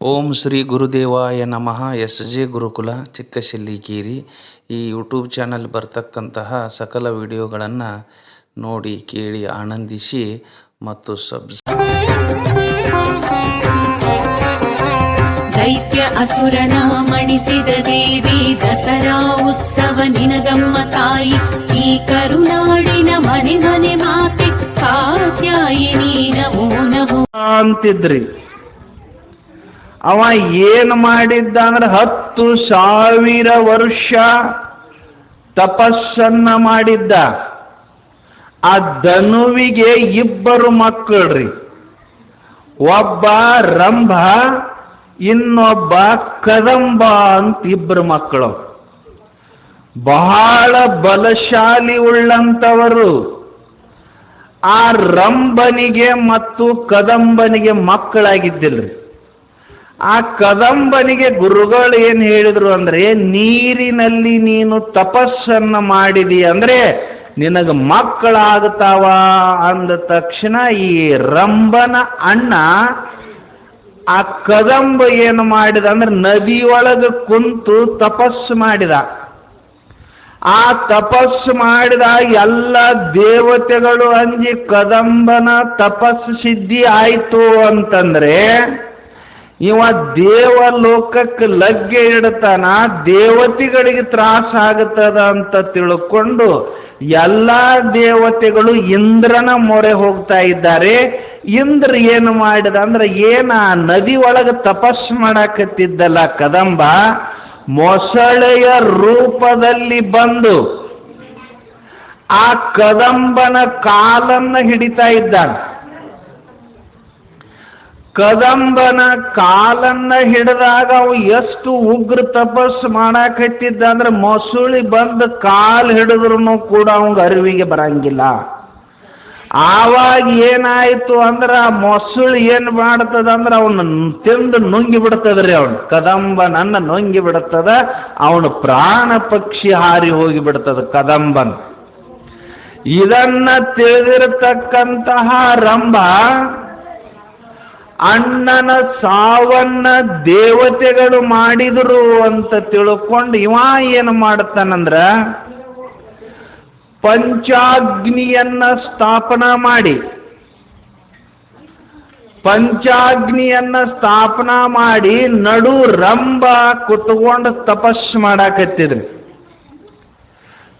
ಓಂ ಶ್ರೀ ಗುರುದೇವಾಯ ನಮಃ. S J ಗುರುಕುಲ ಚಿಕ್ಕಶಿಲ್ಲಿಕೇರಿ ಈ YouTube channel ಬರ್ತಕ್ಕಂತಹ ಸಕಲ ವಿಡಿಯೋಗಳನ್ನು ನೋಡಿ ಕೇಳಿ ಆನಂದಿಸಿ ಮತ್ತು ಸಬ್ಸ್ ದೈತ್ಯ ಅಸುರನ ಮಣಿಸಿದ ದೇವಿ ದಸರಾ ಉತ್ಸವ ನಿನಗಮ್ಮ ತಾಯಿ. ಈ ಕರುನಾಡಿನ ಮನೆ ಮನೆ ಮಾತೆ ಕಾತ್ಯಾಯಿನಿ ನಮೋ ನಮೋ. ಅಂತಿದ್ರಿ. ಅವ ಏನು ಮಾಡಿದ್ದ ಅಂದ್ರೆ ಹತ್ತು ಸಾವಿರ ವರ್ಷ ತಪಸ್ಸನ್ನ ಮಾಡಿದ್ದ. ಆ ಧನುವಿಗೆ ಇಬ್ಬರು ಮಕ್ಕಳ್ರಿ. ಒಬ್ಬ ರಂಭ, ಇನ್ನೊಬ್ಬ ಕದಂಬ ಅಂತ ಇಬ್ಬರು ಮಕ್ಕಳು. ಬಹಳ ಬಲಶಾಲಿ ಉಳ್ಳಂತವರು ಆ ರಂಭನಿಗೆ ಮತ್ತು ಕದಂಬನಿಗೆ ಮಕ್ಕಳಾಗಿದ್ದಿಲ್ರಿ. ಆ ಕದಂಬನಿಗೆ ಗುರುಗಳು ಏನು ಹೇಳಿದರು ಅಂದ್ರೆ, ನೀರಿನಲ್ಲಿ ನೀನು ತಪಸ್ಸನ್ನ ಮಾಡಿದಿ ಅಂದ್ರೆ, ನಿನಗೆ ಮಕ್ಕಳಾಗ್ತಾವ ಅಂದ ತಕ್ಷಣ ಈ ರಂಬನ ಅಣ್ಣ ಆ ಕದಂಬ ಏನು ಮಾಡಿದ ಅಂದ್ರೆ ನದಿಯೊಳಗೆ ಕುಂತು ತಪಸ್ಸು ಮಾಡಿದ. ಆ ತಪಸ್ಸು ಮಾಡಿದ ಎಲ್ಲ ದೇವತೆಗಳು ಅಂಜಿ ಕದಂಬನ ತಪಸ್ಸು ಸಿದ್ಧಿ ಆಯಿತು ಅಂತಂದ್ರೆ ಇವ ದೇವಲೋಕಕ್ಕೆ ಲಗ್ಗೆ ಇಡ್ತಾನ, ದೇವತೆಗಳಿಗೆ ತ್ರಾಸ ಆಗುತ್ತದ ಅಂತ ತಿಳ್ಕೊಂಡು ಎಲ್ಲ ದೇವತೆಗಳು ಇಂದ್ರನ ಮೊರೆ ಹೋಗ್ತಾ ಇದ್ದಾರೆ. ಇಂದ್ರ ಏನು ಮಾಡಿದ ಅಂದ್ರೆ ಏನ ನದಿ ಒಳಗೆ ತಪಸ್ ಮಾಡಾಕತ್ತಿದ್ದಲ್ಲ ಕದಂಬ, ಮೊಸಳೆಯ ರೂಪದಲ್ಲಿ ಬಂದು ಆ ಕದಂಬನ ಕಾಲನ್ನ ಹಿಡಿತಾ ಇದ್ದಾನೆ. ಕದಂಬನ ಕಾಲನ್ನ ಹಿಡಿದಾಗ ಅವು ಎಷ್ಟು ಉಗ್ರ ತಪಸ್ಸು ಮಾಡಾಕತ್ತಿದ್ದ ಅಂದ್ರೆ ಮೊಸುಳಿ ಬಂದು ಕಾಲು ಹಿಡಿದ್ರು ಕೂಡ ಅವಂಗ ಅರಿವಿಗೆ ಬರಂಗಿಲ್ಲ. ಆವಾಗ ಏನಾಯ್ತು ಅಂದ್ರೆ ಆ ಮೊಸುಳಿ ಏನು ಮಾಡ್ತದ ಅಂದ್ರೆ ಅವನ ತಿಂದು ನುಂಗಿ ಬಿಡ್ತದ್ರಿ ಅವನು. ಕದಂಬನನ್ನ ನುಂಗಿ ಬಿಡ್ತದ, ಅವನು ಪ್ರಾಣ ಪಕ್ಷಿ ಹಾರಿ ಹೋಗಿ ಬಿಡ್ತದ ಕದಂಬನ್. ಇದನ್ನ ತಿಳಿದಿರತಕ್ಕಂತಹ ರಂಭ ಅಣ್ಣನ ಸಾವನ್ನ ದೇವತೆಗಳು ಮಾಡಿದರು ಅಂತ ತಿಳ್ಕೊಂಡು ಇವ ಏನು ಮಾಡ್ತಾನಂದ್ರ ಪಂಚಾಗ್ನಿಯನ್ನ ಸ್ಥಾಪನಾ ಮಾಡಿ. ಪಂಚಾಗ್ನಿಯನ್ನ ಸ್ಥಾಪನಾ ಮಾಡಿ ನಡು ರಂಬ ಕುತ್ಕೊಂಡು ತಪಸ್ಸು ಮಾಡಾಕತ್ತಿದ್ರು.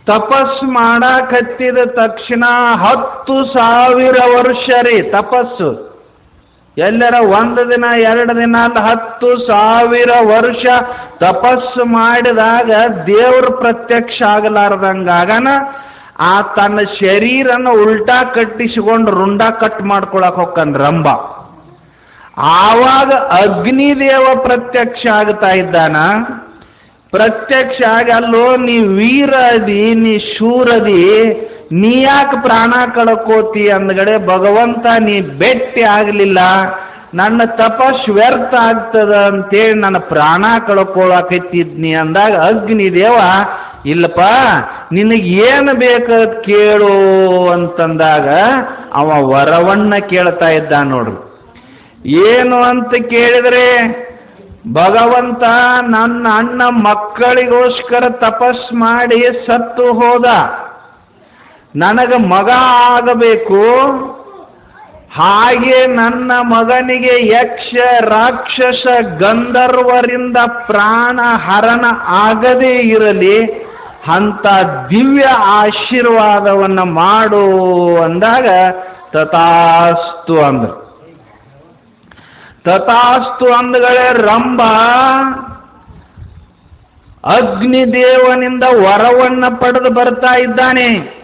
ತಪಸ್ಸು ಮಾಡಾಕತ್ತಿದ ತಕ್ಷಣ ಹತ್ತು ಸಾವಿರ ವರ್ಷ ರೀ ತಪಸ್ಸು. ಎಲ್ಲರ ಒಂದು ದಿನ, ಎರಡು ದಿನ ಅಲ್ಲ, ಹತ್ತು ಸಾವಿರ ವರ್ಷ ತಪಸ್ಸು ಮಾಡಿದಾಗ ದೇವ್ರ ಪ್ರತ್ಯಕ್ಷ ಆಗಲಾರ್ದಂಗಾಗನ, ಆ ತನ್ನ ಶರೀರನ ಉಲ್ಟಾ ಕಟ್ಟಿಸಿಕೊಂಡು ರುಂಡ ಕಟ್ ಮಾಡ್ಕೊಳಕ್ ಹೊಕ್ಕನ್ ರಂಭ. ಆವಾಗ ಅಗ್ನಿದೇವ ಪ್ರತ್ಯಕ್ಷ ಆಗ್ತಾ ಇದ್ದಾನ. ಪ್ರತ್ಯಕ್ಷ ಆಗಿ, ಅಲ್ಲೋ, ನೀ ವೀರದಿ, ನೀ ಶೂರದಿ ನೀ ಯಾಕೆ ಪ್ರಾಣ ಕಳ್ಕೋತಿ ಅಂದ್ಗಡೆ, ಭಗವಂತ ನೀ ಭೇಟಿ ಆಗಲಿಲ್ಲ. ನನ್ನ ತಪಸ್ ವ್ಯರ್ಥ ಆಗ್ತದ ಅಂತೇಳಿ ನನ್ನ ಪ್ರಾಣ ಕಳ್ಕೊಳಕತ್ತಿದ್ನಿ ಅಂದಾಗ ಅಗ್ನಿ ದೇವ ಇಲ್ಲಪ್ಪ, ನಿನಗೆ ಏನು ಬೇಕದ್ ಕೇಳು ಅಂತಂದಾಗ, ಅವ ವರವನ್ನ ಕೇಳ್ತಾ ಇದ್ದ ನೋಡ್ರಿ ಏನು ಅಂತ ಕೇಳಿದ್ರೆ, ಭಗವಂತ ನನ್ನ ಅಣ್ಣ ಮಕ್ಕಳಿಗೋಸ್ಕರ ತಪಸ್ ಮಾಡಿ ಸತ್ತು ಹೋದ. ನನಗೆ ಮಗ ಆಗಬೇಕು. ಹಾಗೆ ನನ್ನ ಮಗನಿಗೆ ಯಕ್ಷ, ರಾಕ್ಷಸ, ಗಂಧರ್ವರಿಂದ ಪ್ರಾಣ ಹರಣ ಆಗದೇ ಇರಲಿ, ಅಂತ ದಿವ್ಯ ಆಶೀರ್ವಾದವನ್ನು ಮಾಡು ಅಂದಾಗ ತಥಾಸ್ತು ಅಂದ್ರು. ತಥಾಸ್ತು ಅಂದಗಳೇ, ರಂಭ, ಅಗ್ನಿದೇವನಿಂದ ವರವನ್ನು ಪಡೆದು ಬರ್ತಾ ಇದ್ದಾನೆ.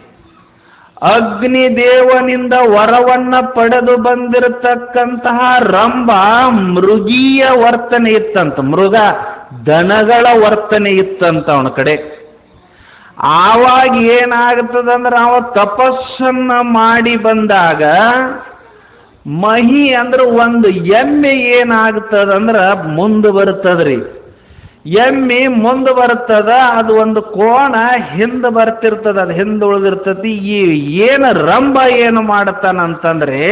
ಅಗ್ನಿದೇವನಿಂದ ವರವನ್ನ ಪಡೆದು ಬಂದಿರತಕ್ಕಂತಹ ರಂಭ ಮೃಗೀಯ ವರ್ತನೆ ಇತ್ತಂತ, ಮೃಗ ದನಗಳ ವರ್ತನೆ ಇತ್ತಂತ ಅವನ ಕಡೆ. ಆವಾಗ ಏನಾಗ್ತದಂದ್ರೆ ಅವ ತಪಸ್ಸನ್ನ ಮಾಡಿ ಬಂದಾಗ ಮಹಿ ಅಂದ್ರೆ ಒಂದು ಎಮ್ಮೆ ಏನಾಗ್ತದಂದ್ರೆ ಮುಂದೆ ಬರ್ತದ್ರಿ ಎಮ್ಮೆ ಮುಂದೆ ಬರ್ತದ, ಅದು ಒಂದು ಕೋಣ ಹಿಂದೆ ಬರ್ತಿರ್ತದ, ಅದು ಹಿಂದೆ ಉಳಿದಿರ್ತತಿ. ಈ ಏನು ರಂಭ ಏನು ಮಾಡ್ತಾನಂತಂದ್ರೆ,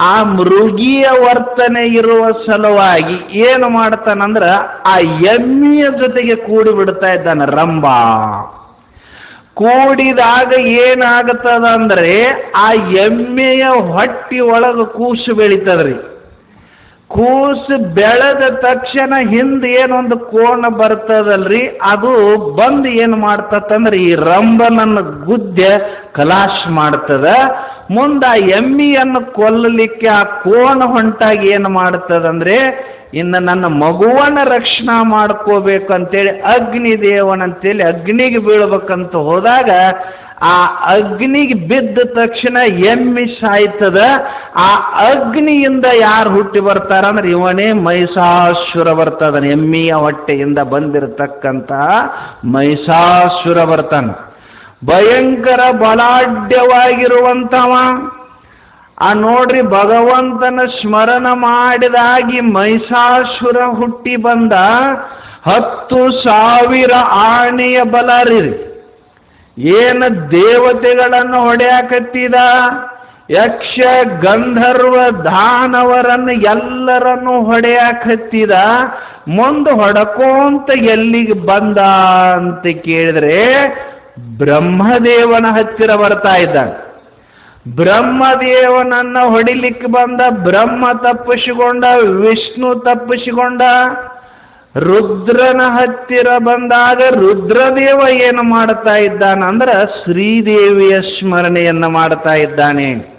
ಆ ಮೃಗೀಯ ವರ್ತನೆ ಇರುವ ಸಲುವಾಗಿ ಏನು ಮಾಡ್ತಾನಂದ್ರ, ಆ ಎಮ್ಮಿಯ ಜೊತೆಗೆ ಕೂಡಿ ಬಿಡ್ತಾ ಇದ್ದಾನೆ ರಂಭ. ಕೂಡಿದಾಗ ಏನಾಗುತ್ತದ ಅಂದ್ರೆ ಆ ಎಮ್ಮೆಯ ಹೊಟ್ಟಿ ಒಳಗೆ ಕೂಸು ಬೆಳೀತದ್ರಿ. ಕೂಸು ಬೆಳೆದ ತಕ್ಷಣ ಹಿಂದೆ ಏನೊಂದು ಕೋಣ ಬರ್ತದಲ್ರಿ? ಅದು ಬಂದು ಏನು ಮಾಡ್ತತ್ತಂದ್ರೆ ಈ ರಂಭನನ್ನು ಗುದ್ದೆ ಕಲಾಶ್ ಮಾಡ್ತದ. ಮುಂದೆ ಆ ಎಮ್ಮಿಯನ್ನು ಕೊಲ್ಲಲಿಕ್ಕೆ ಆ ಕೋಣ ಹೊಂಟಾಗಿ ಏನು ಮಾಡ್ತದಂದ್ರೆ ಇನ್ನು ನನ್ನ ಮಗುವನ್ನು ರಕ್ಷಣಾ ಮಾಡ್ಕೋಬೇಕಂತೇಳಿ ಅಗ್ನಿ ದೇವನಂತೇಳಿ ಅಗ್ನಿಗೆ ಬೀಳ್ಬೇಕಂತ ಹೋದಾಗ ಆ ಅಗ್ನಿಗೆ ಬಿದ್ದ ತಕ್ಷಣ ಎಮ್ಮಿ ಸಾಯ್ತದ. ಆ ಅಗ್ನಿಯಿಂದ ಯಾರು ಹುಟ್ಟಿ ಬರ್ತಾರಂದ್ರೆ ಇವನೇ ಮಹಿಷಾಸುರ ಬರ್ತದನ. ಎಮ್ಮಿಯ ಹೊಟ್ಟೆಯಿಂದ ಬಂದಿರತಕ್ಕಂಥ ಮಹಿಷಾಸುರ ಬರ್ತಾನ. ಭಯಂಕರ ಬಲಾಢ್ಯವಾಗಿರುವಂಥವ ಆ ನೋಡ್ರಿ ಭಗವಂತನ ಸ್ಮರಣ ಮಾಡಿದಾಗಿ ಮಹಿಷಾಸುರ ಹುಟ್ಟಿ ಬಂದ ಹತ್ತು ಸಾವಿರ ಆಣೆಯ ಬಲ ರೀ. ಏನು ದೇವತೆಗಳನ್ನು ಹೊಡೆಯಾಕತ್ತಿದ? ಯಕ್ಷ ಗಂಧರ್ವ ದಾನವರನ್ನು ಎಲ್ಲರನ್ನು ಹೊಡೆಯಾಕತ್ತಿದ? ಮುಂದೆ ಹೊಡಕೋಂತ ಎಲ್ಲಿಗೆ ಬಂದ ಅಂತ ಕೇಳಿದ್ರೆ ಬ್ರಹ್ಮದೇವನ ಹತ್ತಿರ ಬರ್ತಾ ಇದ್ದಾನೆ. ಬ್ರಹ್ಮದೇವನನ್ನ ಹೊಡಿಲಿಕ್ಕೆ ಬಂದ, ಬ್ರಹ್ಮ ತಪ್ಪಿಸಿಕೊಂಡ, ವಿಷ್ಣು ತಪ್ಪಿಸಿಕೊಂಡ, ರುದ್ರನ ಹತ್ತಿರ ಬಂದಾಗ ರುದ್ರದೇವ ಏನು ಮಾಡ್ತಾ ಇದ್ದಾನಂದ್ರೆ ಶ್ರೀದೇವಿಯ ಸ್ಮರಣೆಯನ್ನು ಮಾಡ್ತಾ ಇದ್ದಾನೆ.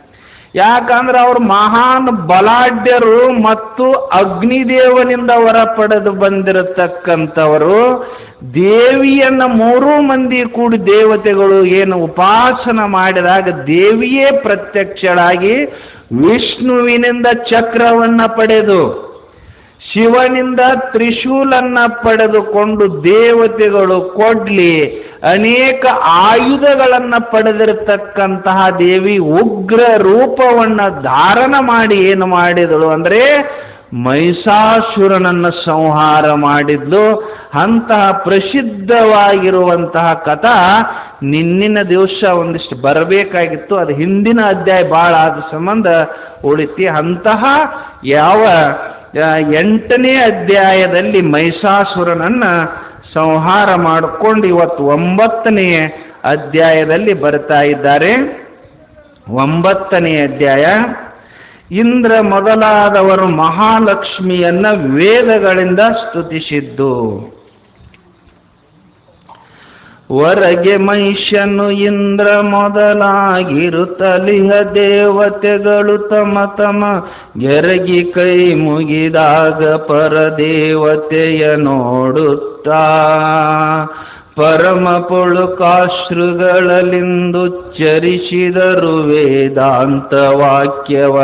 ಯಾಕಂದ್ರೆ ಅವ್ರು ಮಹಾನ್ ಬಲಾಢ್ಯರು ಮತ್ತು ಅಗ್ನಿದೇವನಿಂದ ಹೊರ ಪಡೆದು ಬಂದಿರತಕ್ಕಂಥವರು, ದೇವಿಯನ್ನ ಮೂರೂ ಮಂದಿ ಕೂಡಿ ದೇವತೆಗಳು ಏನು ಉಪಾಸನ ಮಾಡಿದಾಗ ದೇವಿಯೇ ಪ್ರತ್ಯಕ್ಷಳಾಗಿ ವಿಷ್ಣುವಿನಿಂದ ಚಕ್ರವನ್ನ ಪಡೆದು, ಶಿವನಿಂದ ತ್ರಿಶೂಲನ್ನ ಪಡೆದುಕೊಂಡು ದೇವತೆಗಳು ಕೊಡ್ಲಿ ಅನೇಕ ಆಯುಧಗಳನ್ನು ಪಡೆದಿರತಕ್ಕಂತಹ ದೇವಿ ಉಗ್ರ ರೂಪವನ್ನು ಧಾರಣ ಮಾಡಿ ಏನು ಮಾಡಿದಳು ಅಂದ್ರೆ ಮಹಿಷಾಸುರನನ್ನು ಸಂಹಾರ ಮಾಡಿದ್ಲು. ಅಂತಹ ಪ್ರಸಿದ್ಧವಾಗಿರುವಂತಹ ಕಥಾ ನಿನ್ನಿನ ದಿವಸ ಒಂದಿಷ್ಟು ಬರಬೇಕಾಗಿತ್ತು. ಅದು ಹಿಂದಿನ ಅಧ್ಯಾಯ ಭಾಳ ಆದ ಸಂಬಂಧ ಉಳಿತಿ. ಅಂತಹ ಯಾವ ಎಂಟನೇ ಅಧ್ಯಾಯದಲ್ಲಿ ಮಹಿಷಾಸುರನನ್ನ ಸಂಹಾರ ಮಾಡಿಕೊಂಡು ಇವತ್ತು ಒಂಬತ್ತನೇ ಅಧ್ಯಾಯದಲ್ಲಿ ಬರ್ತಾ ಇದ್ದಾರೆ. ಒಂಬತ್ತನೇ ಅಧ್ಯಾಯ. ಇಂದ್ರ ಮೊದಲಾದವರು ಮಹಾಲಕ್ಷ್ಮಿಯನ್ನ ವೇದಗಳಿಂದ ಸ್ತುತಿಸಿದ್ದು. ಹೊರಗೆ ಮೈಷ್ಯನು ಇಂದ್ರ ಮೊದಲಾಗಿರುತ್ತಲಿಹ ದೇವತೆಗಳು ತಮ ತಮ ಗೆರಗಿ ಕೈ ಮುಗಿದಾಗ ಪರದೇವತೆಯ ನೋಡುತ್ತಾ. ಪರಮ ಪುಳುಕಾಶ್ರುಗಳಲ್ಲಿಂದುಚ್ಚರಿಸಿದರು ವೇದಾಂತ ವಾಕ್ಯವ.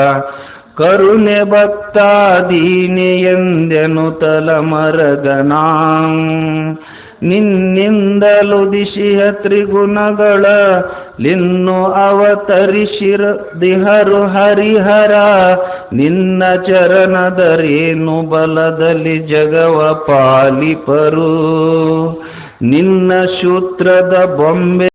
ಕರುಣೆ ಭಕ್ತಾದೀನಿ ಎಂದೆನು ತಲಮರಗನಾಂ. ನಿನ್ನಿಂದಲು ದಿಶಿಯ ತ್ರಿಗುಣಗಳ ನಿನ್ನು ಅವತರಿಸಿರ ದಿಹರು ಹರಿಹರ. ನಿನ್ನ ಚರಣದರೇನು ಬಲದಲ್ಲಿ ಜಗವ ಪಾಲಿಪರು. ನಿನ್ನ ಶೂತ್ರದ ಬೊಂಬೆ